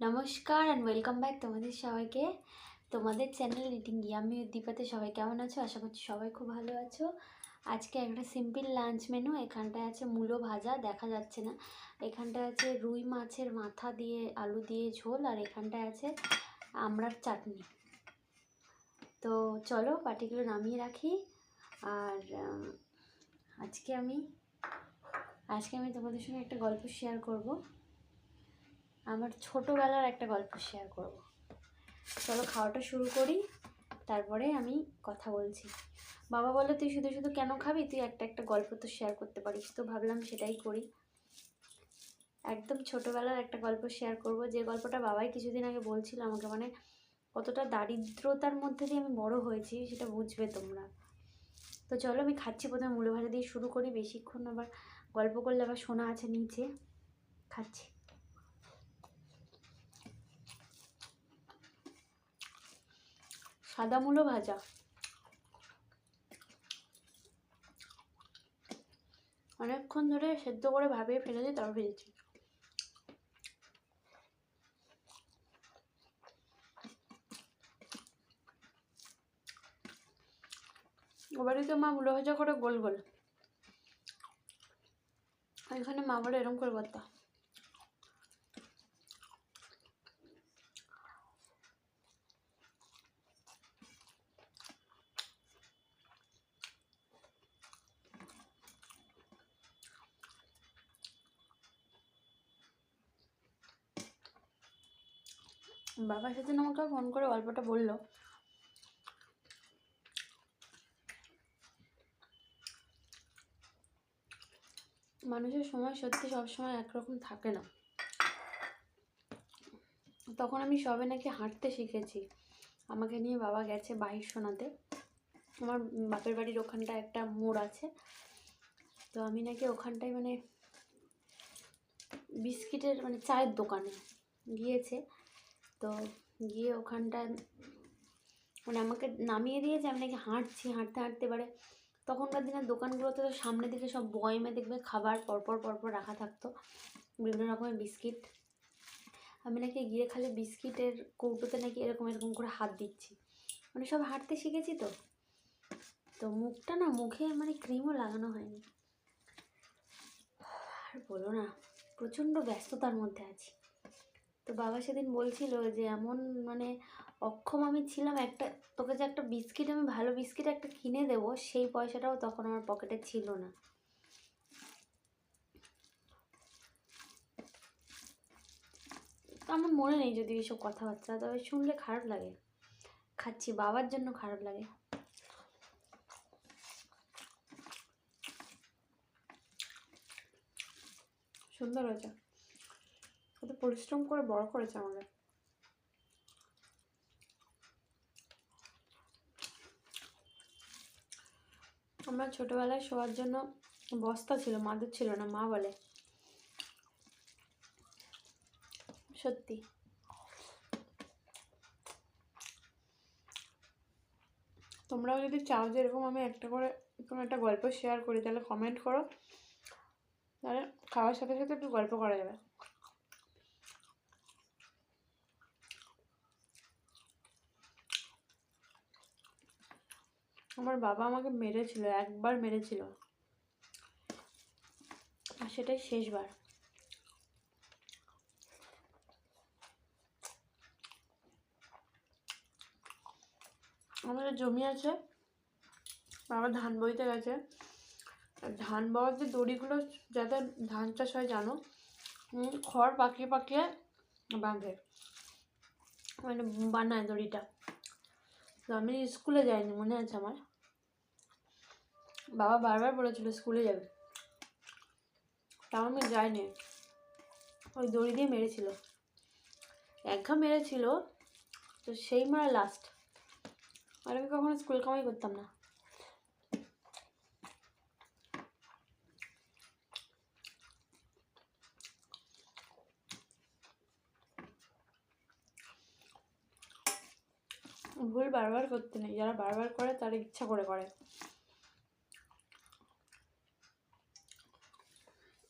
নমস্কার and welcome back তোমাদের সবাইকে। তোমাদের চ্যানেল রিটিং ইয়ামি উদ্দীপাতে সবাই কেমন আছো? আশা করছি সবাই খুব ভালো আছো। আজকে একটা সিম্পল লাঞ্চ মেনু এখানটায় আছে মূলো ভাজা, দেখা যাচ্ছে না। এখানটায় আছে রুই মাছের মাথা দিয়ে আলু দিয়ে ঝোল, আর এখানটায় আছে আমড়ার চাটনি। তো চলো পাটিগুলো নামিয়ে রাখি, আর আজকে আমি আজকে আমি তোমাদের সঙ্গে একটা গল্প শেয়ার করব। আমার ছোটোবেলার একটা গল্প শেয়ার করব। চলো খাওয়াটা শুরু করি, তারপরে আমি কথা বলছি। বাবা বলে, তুই শুধু শুধু কেন খাবি? তুই একটা একটা গল্প তো শেয়ার করতে পারিস। তো ভাবলাম সেটাই করি। একদম ছোটোবেলার একটা গল্প শেয়ার করব। যে গল্পটা বাবাই কিছুদিন আগে বলছিল আমাকে মানে কতটা দারিদ্রতার মধ্যে দিয়ে আমি বড় হয়েছি, সেটা বুঝবে তোমরা। তো চলো আমি খাচ্ছি প্রথমে মূলো ভাজা দিয়ে শুরু করি। বেশিক্ষণ আবার গল্প করলে আবার শোনা আছে নিচে। খাচ্ছি। সাদা মূলো ভাজা। অনেকক্ষণ ধরে সেদ্ধ করে ভাবিয়ে ফেলেছি, তারপর ভেজেছি। ওবারে তো মা মূলো ভাজা করে গোল গোল। এখানে মা বলে এরকম করে করতে বাবা সেদিন আমাকে ফোন করে গল্পটা বলল মানুষের সময় সত্যি সবসময় একরকম থাকে না। তখন আমি সবে নাকি হাঁটতে শিখেছি। আমাকে নিয়ে বাবা গেছে বাহির শোনাতে। আমার বাপের বাড়ির ওখানটায় একটা মোড় আছে। তো আমি নাকি ওখানটায় মানে বিস্কিটের মানে চায়ের দোকানে গিয়েছে। তো গিয়ে ওখানটায় মানে আমাকে নামিয়ে দিয়েছে। আমি নাকি হাঁটছি, হাঁটতে হাঁটতে এবারে তখনকার দিনের দোকানগুলোতে তো সামনে দিকে সব বয়মে দেখবে খাবার পরপর পরপর রাখা থাকতো। বিভিন্ন রকমের বিস্কিট। আমি নাকি গিয়ে খালি বিস্কিটের কৌটোতে নাকি এরকম এরকম করে হাত দিচ্ছি। মানে সব হাঁটতে শিখেছি তো। তো মুখটা না, মুখে মানে ক্রিমও লাগানো হয়নি। আর বলো না, প্রচণ্ড ব্যস্ততার মধ্যে আছি। তো বাবা সেদিন বলছিল যে, এমন মানে অক্ষম আমি ছিলাম, একটা তোকে যে একটা বিস্কিট, আমি ভালো বিস্কিট একটা কিনে দেবো, সেই পয়সাটাও তখন আমার পকেটে ছিল না। আমার মনে নেই যদি এইসব কথাবার্তা, তবে শুনলে খারাপ লাগে। খাচ্ছি, বাবার জন্য খারাপ লাগে। সুন্দর হয়েছে। পরিশ্রম করে বড় করেছে আমাকে আমরা ছোটবেলায় শোয়ার জন্য বস্তা ছিল, মাদুর ছিল না, মা বলে। সত্যি। তোমরাও যদি চাও যে এরকম আমি একটা করে কোনো একটা গল্প শেয়ার করি, তাহলে কমেন্ট করো। তাহলে খাওয়ার সাথে সাথে একটু গল্প করা যাবে। আমার বাবা আমাকে মেরেছিল, একবার মেরেছিল। আর সেটাই শেষবার। আমাদের জমি আছে, বাবা ধান বইতে গেছে। ধান বওয়ার যে দড়িগুলো, যাতে ধান চাষ হয়, জানো? খড় পাকিয়ে পাকিয়ে বাঁধে। মানে বানায় দড়িটা। তো আমি স্কুলে যাইনি, মনে আছে আমার। বাবা বারবার বলেছিল স্কুলে যাবে। তাও আমি যাইনি। ওই দড়ি দিয়ে মেরেছিল। একঘা মেরেছিল, তো সেই মারা লাস্ট আর আমি কখনো স্কুল কামাই করতাম না। ভুল বারবার করতে নেই। যারা বারবার করে, তারা ইচ্ছা করে করে।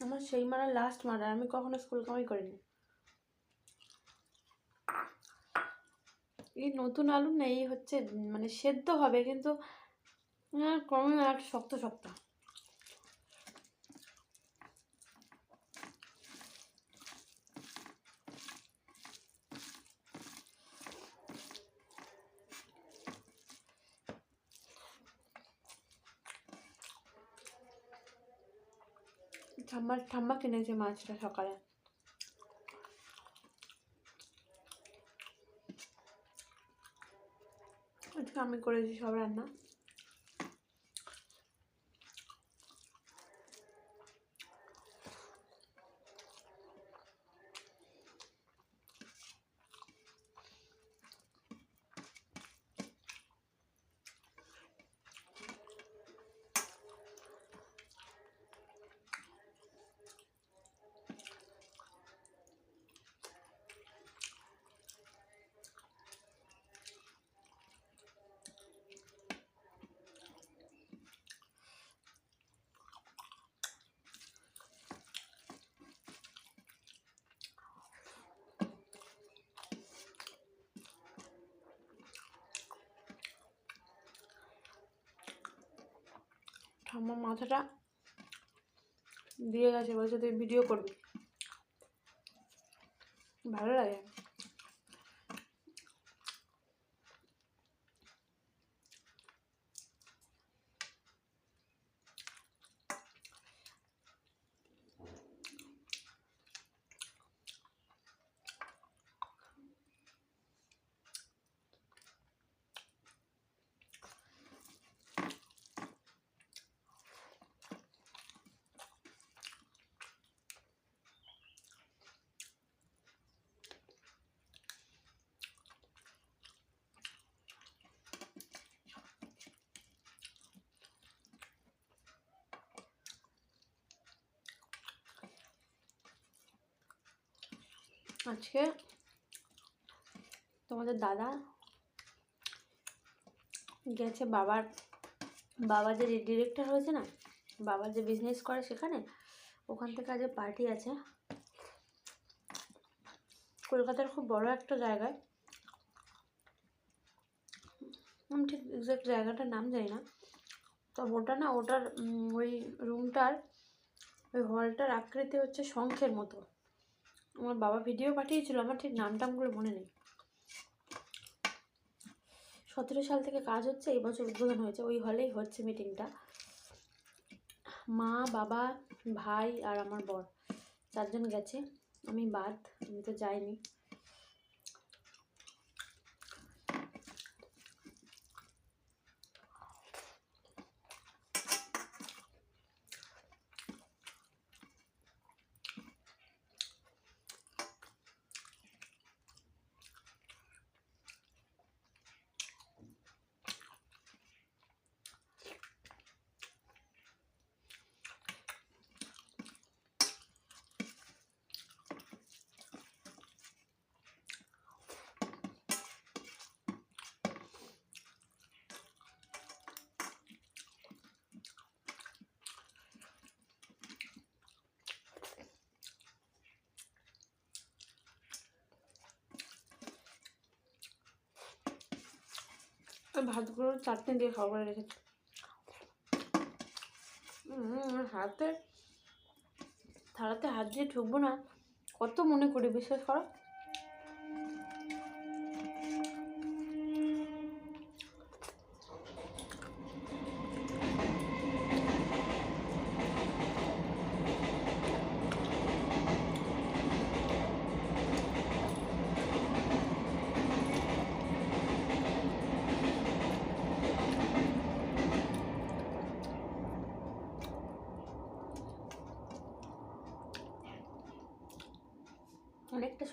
আমার সেই মারা লাস্ট মারা, আমি কখনো স্কুল কামাই করিনি। এই নতুন আলু নেই হচ্ছে মানে সেদ্ধ হবে, কিন্তু কমে আর শক্ত শক্ত। ঠাম্মা ঠাম্মা কিনেছে মাছটা সকালে। আজকে আমি করেছি সব রান্না। ঠাম্মা মাথাটা দিয়ে গেছে বলছে তুই ভিডিও করবি? ভালো লাগে। আজকে তোমাদের দাদা গেছে বাবার, বাবা যে ডিরেক্টর হয়েছে না, বাবা যে বিজনেস করে সেখানে, ওখান থেকে আজ পার্টি আছে। কলকাতার খুব বড় একটা জায়গায়। আমি ঠিক এক্সাক্ট জায়গাটার নাম জানি না। তো ওটা না, ওটার ওই রুমটার ওই হলটার আকৃতি হচ্ছে শঙ্খের মতো। আমার বাবা ভিডিও পাঠিয়েছিল, আমার ঠিক নাম টামগুলো মনে নেই। সতেরো সাল থেকে কাজ হচ্ছে, এই বছর উদ্বোধন হয়েছে, ওই হলেই হচ্ছে মিটিংটা মা, বাবা, ভাই আর আমার বর, চারজন গেছে। আমি বাদ, আমি তো যাইনি। ভাতগুলো চাটনি দিয়ে খাওয়া করে রেখেছি হাতে থালাতে হাত দিয়ে ঠুকবো না, কত মনে করি, বিশ্বাস করো?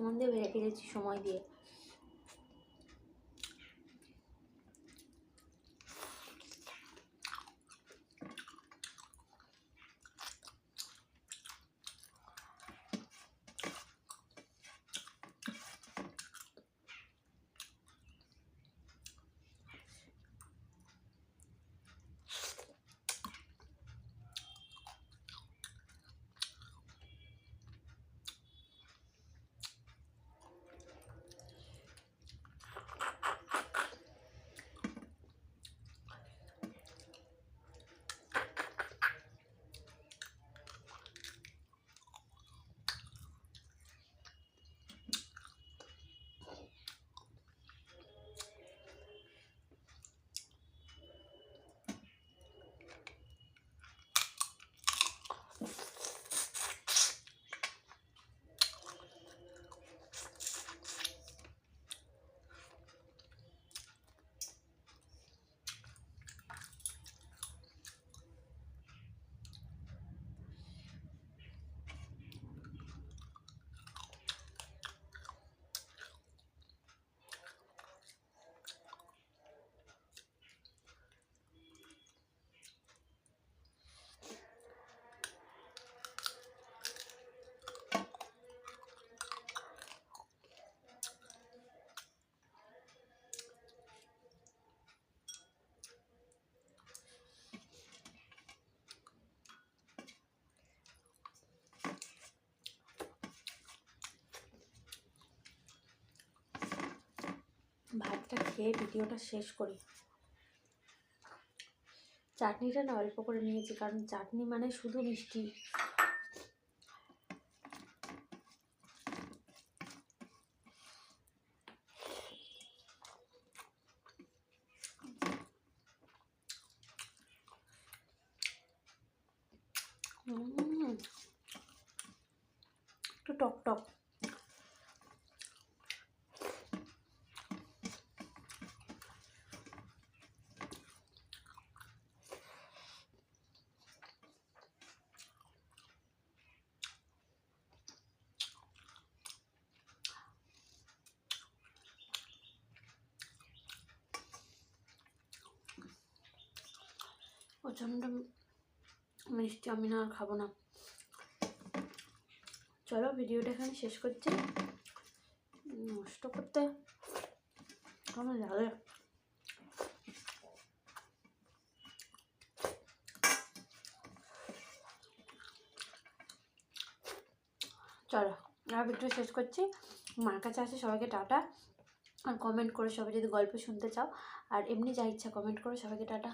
অনেকটা ভেবে দিয়েছি সময় দিয়ে। ভাতটা খেয়ে ভিডিওটা শেষ করি। চাটনিটা না অল্প করে নিয়েছি, কারণ চাটনি মানে শুধু মিষ্টি। একটু টক টক প্রচণ্ড মিষ্টি আমি না আর খাব না। চলো ভিডিওটা এখানে শেষ করছি। নষ্ট করতে কেমন লাগে? চলো, আর ভিডিও শেষ করছি। মার কাছে আসে সবাইকে টাটা। আর কমেন্ট করে সবাই যদি গল্প শুনতে চাও। আর এমনি যা ইচ্ছা কমেন্ট করো সবাইকে টাটা।